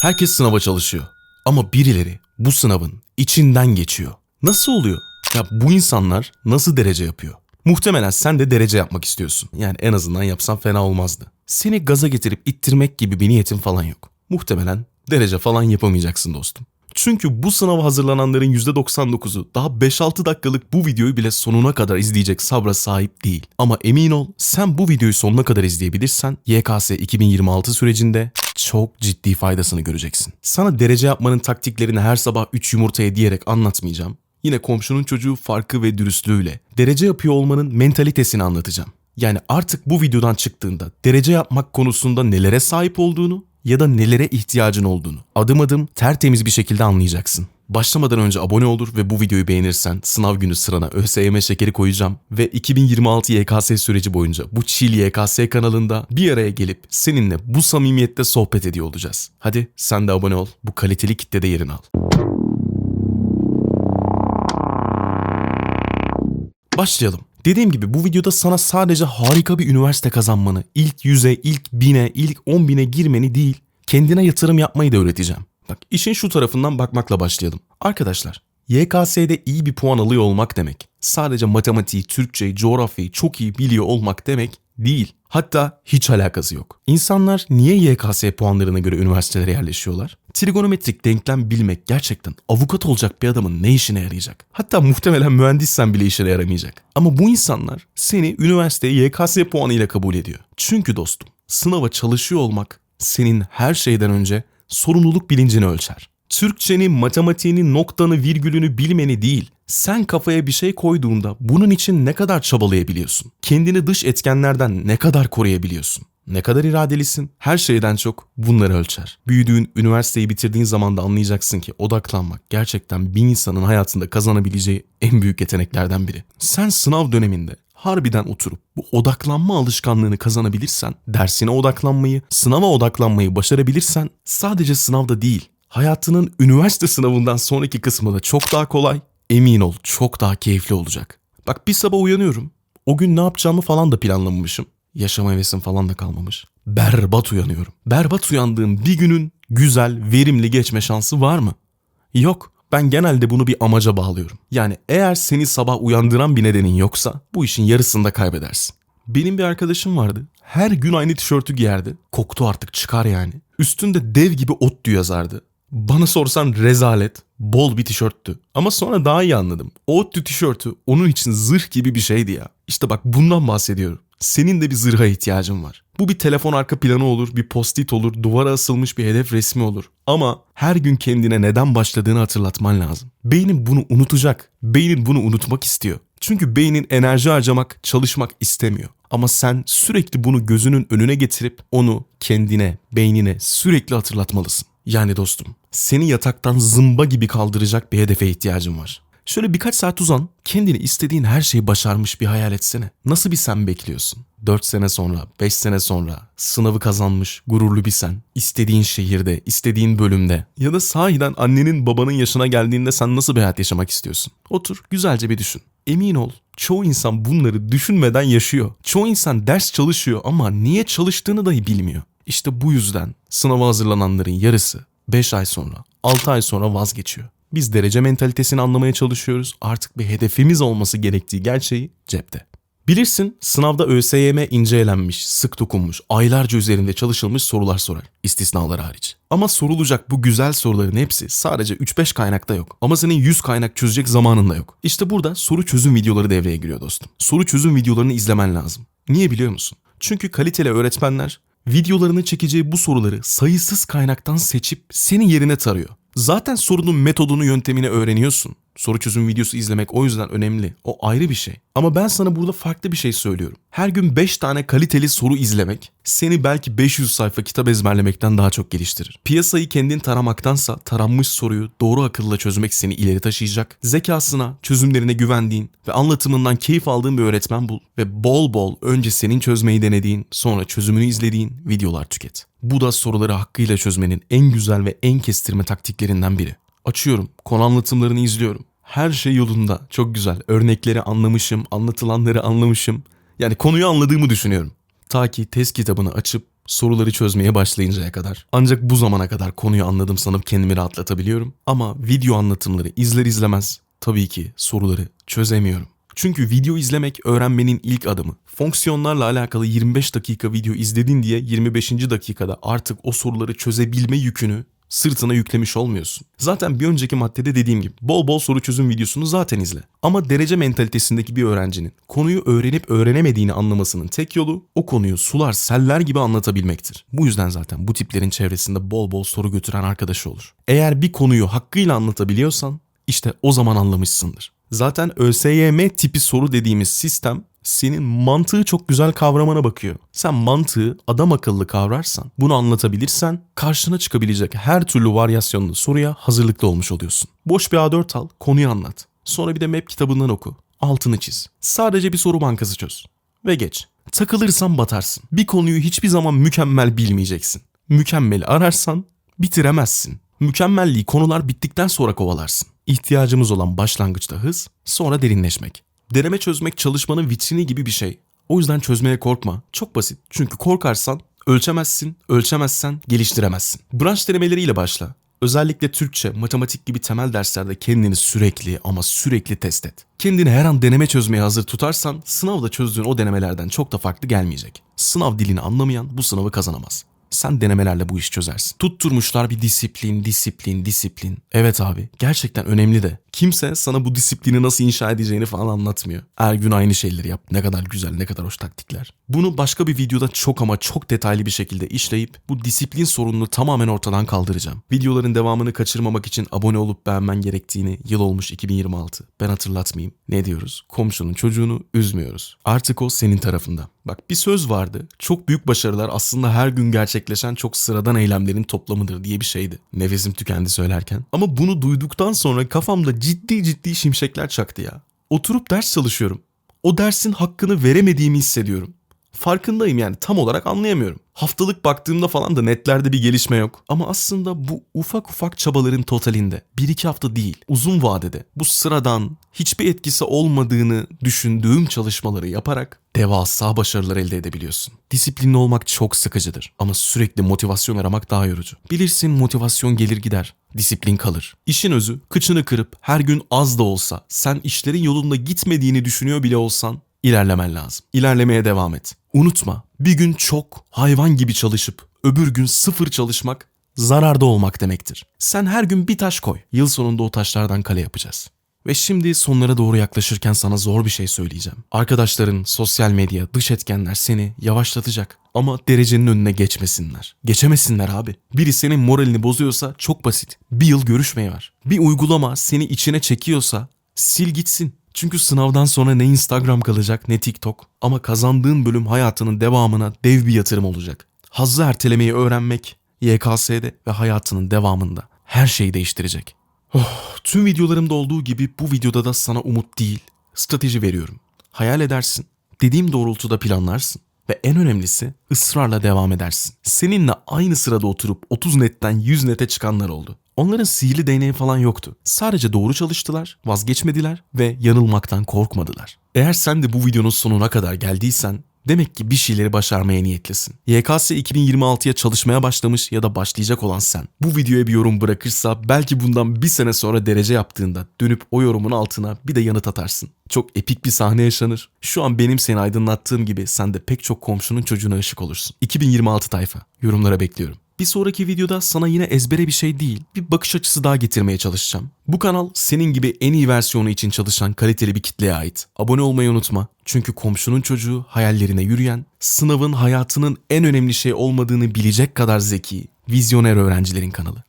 Herkes sınava çalışıyor. Ama birileri bu sınavın içinden geçiyor. Nasıl oluyor? Ya bu insanlar nasıl derece yapıyor? Muhtemelen sen de derece yapmak istiyorsun. Yani en azından yapsan fena olmazdı. Seni gaza getirip ittirmek gibi bir niyetin falan yok. Muhtemelen derece falan yapamayacaksın dostum. Çünkü bu sınava hazırlananların %99'u daha 5-6 dakikalık bu videoyu bile sonuna kadar izleyecek sabra sahip değil. Ama emin ol sen bu videoyu sonuna kadar izleyebilirsen YKS 2026 sürecinde çok ciddi faydasını göreceksin. Sana derece yapmanın taktiklerini her sabah 3 yumurtaya diyerek anlatmayacağım. Yine komşunun çocuğu farkı ve dürüstlüğüyle derece yapıyor olmanın mentalitesini anlatacağım. Yani artık bu videodan çıktığında derece yapmak konusunda nelere sahip olduğunu ya da nelere ihtiyacın olduğunu adım adım tertemiz bir şekilde anlayacaksın. Başlamadan önce abone olur ve bu videoyu beğenirsen sınav günü sırana ÖSYM şekeri koyacağım ve 2026 YKS süreci boyunca bu Chill YKS kanalında bir araya gelip seninle bu samimiyette sohbet ediyor olacağız. Hadi sen de abone ol, bu kaliteli kitlede yerini al. Başlayalım. Dediğim gibi bu videoda sana sadece harika bir üniversite kazanmanı, ilk yüze, ilk bine, ilk on bine girmeni değil, kendine yatırım yapmayı da öğreteceğim. Bak işin şu tarafından bakmakla başlayalım. Arkadaşlar, YKS'de iyi bir puan alıyor olmak demek, sadece matematiği, Türkçeyi, coğrafyayı çok iyi biliyor olmak demek değil. Hatta hiç alakası yok. İnsanlar niye YKS puanlarına göre üniversitelere yerleşiyorlar? Trigonometrik denklem bilmek gerçekten avukat olacak bir adamın ne işine yarayacak? Hatta muhtemelen mühendissen bile işine yaramayacak. Ama bu insanlar seni üniversiteye YKS puanıyla kabul ediyor. Çünkü dostum sınava çalışıyor olmak senin her şeyden önce sorumluluk bilincini ölçer. Türkçenin, matematiğinin noktanı, virgülünü bilmeni değil, sen kafaya bir şey koyduğunda bunun için ne kadar çabalayabiliyorsun? Kendini dış etkenlerden ne kadar koruyabiliyorsun? Ne kadar iradelisin? Her şeyden çok bunları ölçer. Büyüdüğün, üniversiteyi bitirdiğin zaman da anlayacaksın ki odaklanmak gerçekten bir insanın hayatında kazanabileceği en büyük yeteneklerden biri. Sen sınav döneminde harbiden oturup bu odaklanma alışkanlığını kazanabilirsen, dersine odaklanmayı, sınava odaklanmayı başarabilirsen sadece sınavda değil, hayatının üniversite sınavından sonraki kısmı da çok daha kolay, emin ol çok daha keyifli olacak. Bak bir sabah uyanıyorum, o gün ne yapacağımı falan da planlamamışım. Yaşama hevesim falan da kalmamış. Berbat uyanıyorum. Berbat uyandığım bir günün güzel, verimli geçme şansı var mı? Yok. Ben genelde bunu bir amaca bağlıyorum. Yani eğer seni sabah uyandıran bir nedenin yoksa bu işin yarısını da kaybedersin. Benim bir arkadaşım vardı. Her gün aynı tişörtü giyerdi. Koktu artık çıkar yani. Üstünde dev gibi ODTÜ yazardı. Bana sorsan rezalet, bol bir tişörttü. Ama sonra daha iyi anladım. O tişörtü onun için zırh gibi bir şeydi ya. İşte bak bundan bahsediyorum. Senin de bir zırha ihtiyacın var. Bu bir telefon arka planı olur, bir post-it olur, duvara asılmış bir hedef resmi olur. Ama her gün kendine neden başladığını hatırlatman lazım. Beynin bunu unutacak. Beynin bunu unutmak istiyor. Çünkü beynin enerji harcamak, çalışmak istemiyor. Ama sen sürekli bunu gözünün önüne getirip onu kendine, beynine sürekli hatırlatmalısın. Yani dostum, seni yataktan zımba gibi kaldıracak bir hedefe ihtiyacın var. Şöyle birkaç saat uzan, kendini istediğin her şeyi başarmış bir hayal etsene. Nasıl bir sen bekliyorsun? 4 sene sonra, 5 sene sonra sınavı kazanmış, gururlu bir sen. istediğin şehirde, istediğin bölümde ya da sahiden annenin babanın yaşına geldiğinde sen nasıl bir hayat yaşamak istiyorsun? Otur, güzelce bir düşün. Emin ol, çoğu insan bunları düşünmeden yaşıyor. Çoğu insan ders çalışıyor ama niye çalıştığını dahi bilmiyor. İşte bu yüzden sınava hazırlananların yarısı 5 ay sonra, 6 ay sonra vazgeçiyor. Biz derece mentalitesini anlamaya çalışıyoruz. Artık bir hedefimiz olması gerektiği gerçeği cepte. Bilirsin sınavda ÖSYM ince elenmiş, sık dokunmuş, aylarca üzerinde çalışılmış sorular sorar. istisnalar hariç. Ama sorulacak bu güzel soruların hepsi sadece 3-5 kaynakta yok. Ama senin 100 kaynak çözecek zamanın da yok. İşte burada soru çözüm videoları devreye giriyor dostum. Soru çözüm videolarını izlemen lazım. Niye biliyor musun? Çünkü kaliteli öğretmenler videolarını çekeceği bu soruları sayısız kaynaktan seçip senin yerine tarıyor. Zaten sorunun metodunu, yöntemini öğreniyorsun. Soru çözüm videosu izlemek o yüzden önemli. O ayrı bir şey. Ama ben sana burada farklı bir şey söylüyorum. Her gün 5 tane kaliteli soru izlemek seni belki 500 sayfa kitap ezberlemekten daha çok geliştirir. Piyasayı kendin taramaktansa taranmış soruyu doğru akılla çözmek seni ileri taşıyacak. Zekasına, çözümlerine güvendiğin ve anlatımından keyif aldığın bir öğretmen bul ve bol bol önce senin çözmeyi denediğin, sonra çözümünü izlediğin videolar tüket. Bu da soruları hakkıyla çözmenin en güzel ve en kestirme taktiklerinden biri. Açıyorum, konu anlatımlarını izliyorum. Her şey yolunda. Çok güzel. Örnekleri anlamışım, anlatılanları anlamışım. Yani konuyu anladığımı düşünüyorum. Ta ki test kitabını açıp Soruları çözmeye başlayıncaya kadar. Ancak bu zamana kadar konuyu anladım sanıp kendimi rahatlatabiliyorum. Ama video anlatımları izler izlemez tabii ki soruları çözemiyorum. Çünkü video izlemek öğrenmenin ilk adımı. Fonksiyonlarla alakalı 25 dakika video izledin diye 25. dakikada artık o soruları çözebilme yükünü sırtına yüklemiş olmuyorsun. Zaten bir önceki maddede dediğim gibi bol bol soru çözüm videosunu zaten izle. Ama derece mentalitesindeki bir öğrencinin konuyu öğrenip öğrenemediğini anlamasının tek yolu o konuyu sular seller gibi anlatabilmektir. Bu yüzden zaten bu tiplerin çevresinde bol bol soru götüren arkadaşı olur. Eğer bir konuyu hakkıyla anlatabiliyorsan işte o zaman anlamışsındır. Zaten ÖSYM tipi soru dediğimiz sistem senin mantığı çok güzel kavramana bakıyor. Sen mantığı adam akıllı kavrarsan, bunu anlatabilirsen karşına çıkabilecek her türlü varyasyonlu soruya hazırlıklı olmuş oluyorsun. Boş bir A4 al, konuyu anlat. Sonra bir de map kitabından oku. Altını çiz. Sadece bir soru bankası çöz. Ve geç. Takılırsan batarsın. Bir konuyu hiçbir zaman mükemmel bilmeyeceksin. Mükemmeli ararsan bitiremezsin. Mükemmelliği konular bittikten sonra kovalarsın. İhtiyacımız olan başlangıçta hız, sonra derinleşmek. Deneme çözmek çalışmanın vitrini gibi bir şey. O yüzden çözmeye korkma. Çok basit. Çünkü korkarsan ölçemezsin, ölçemezsen geliştiremezsin. Branş denemeleriyle başla. Özellikle Türkçe, matematik gibi temel derslerde kendini sürekli ama sürekli test et. Kendini her an deneme çözmeye hazır tutarsan sınavda çözdüğün o denemelerden çok da farklı gelmeyecek. Sınav dilini anlamayan bu sınavı kazanamaz. Sen denemelerle bu işi çözersin. Tutturmuşlar bir disiplin, disiplin, disiplin. Evet abi gerçekten önemli de. Kimse sana bu disiplini nasıl inşa edeceğini falan anlatmıyor. Her gün aynı şeyleri yap. Ne kadar güzel, ne kadar hoş taktikler. Bunu başka bir videoda çok ama çok detaylı bir şekilde işleyip bu disiplin sorununu tamamen ortadan kaldıracağım. Videoların devamını kaçırmamak için abone olup beğenmen gerektiğini yıl olmuş 2026. Ben hatırlatmayayım. Ne diyoruz? Komşunun çocuğunu üzmüyoruz. Artık o senin tarafında. Bak bir söz vardı. Çok büyük başarılar aslında her gün gerçekleşen çok sıradan eylemlerin toplamıdır diye bir şeydi. Nefesim tükendi söylerken. Ama bunu duyduktan sonra kafamda ciddi ciddi şimşekler çaktı ya. Oturup ders çalışıyorum. O dersin hakkını veremediğimi hissediyorum. Farkındayım yani tam olarak anlayamıyorum. Haftalık baktığımda falan da netlerde bir gelişme yok. Ama aslında bu ufak ufak çabaların totalinde bir iki hafta değil uzun vadede bu sıradan hiçbir etkisi olmadığını düşündüğüm çalışmaları yaparak devasa başarılar elde edebiliyorsun. Disiplinli olmak çok sıkıcıdır ama sürekli motivasyon aramak daha yorucu. Bilirsin motivasyon gelir gider. Disiplin kalır. İşin özü kıçını kırıp her gün az da olsa sen işlerin yolunda gitmediğini düşünüyor bile olsan ilerlemen lazım. İlerlemeye devam et. Unutma bir gün çok hayvan gibi çalışıp öbür gün sıfır çalışmak zararda olmak demektir. Sen her gün bir taş koy. Yıl sonunda o taşlardan kale yapacağız. Ve şimdi sonlara doğru yaklaşırken sana zor bir şey söyleyeceğim. Arkadaşların, sosyal medya, dış etkenler seni yavaşlatacak. Ama derecenin önüne geçmesinler. Geçemesinler abi. Biri senin moralini bozuyorsa çok basit. Bir yıl görüşmeye var. Bir uygulama seni içine çekiyorsa sil gitsin. Çünkü sınavdan sonra ne Instagram kalacak ne TikTok. Ama kazandığın bölüm hayatının devamına dev bir yatırım olacak. Hazzı ertelemeyi öğrenmek YKS'de ve hayatının devamında her şeyi değiştirecek. Oh, tüm videolarımda olduğu gibi bu videoda da sana umut değil, strateji veriyorum. Hayal edersin, dediğim doğrultuda planlarsın ve en önemlisi ısrarla devam edersin. Seninle aynı sırada oturup 30 netten 100 nete çıkanlar oldu. Onların sihirli değneği falan yoktu. Sadece doğru çalıştılar, vazgeçmediler ve yanılmaktan korkmadılar. Eğer sen de bu videonun sonuna kadar geldiysen Demek ki bir şeyleri başarmaya niyetlisin. YKS 2026'ya çalışmaya başlamış ya da başlayacak olan sen. Bu videoya bir yorum bırakırsa belki bundan bir sene sonra derece yaptığında dönüp o yorumun altına bir de yanıt atarsın. Çok epik bir sahne yaşanır. Şu an benim seni aydınlattığım gibi sen de pek çok komşunun çocuğuna ışık olursun. 2026 tayfa. Yorumlara bekliyorum. Bir sonraki videoda sana yine ezbere bir şey değil, bir bakış açısı daha getirmeye çalışacağım. Bu kanal senin gibi en iyi versiyonu için çalışan kaliteli bir kitleye ait. Abone olmayı unutma. Çünkü komşunun çocuğu hayallerine yürüyen, sınavın hayatının en önemli şey olmadığını bilecek kadar zeki, vizyoner öğrencilerin kanalı.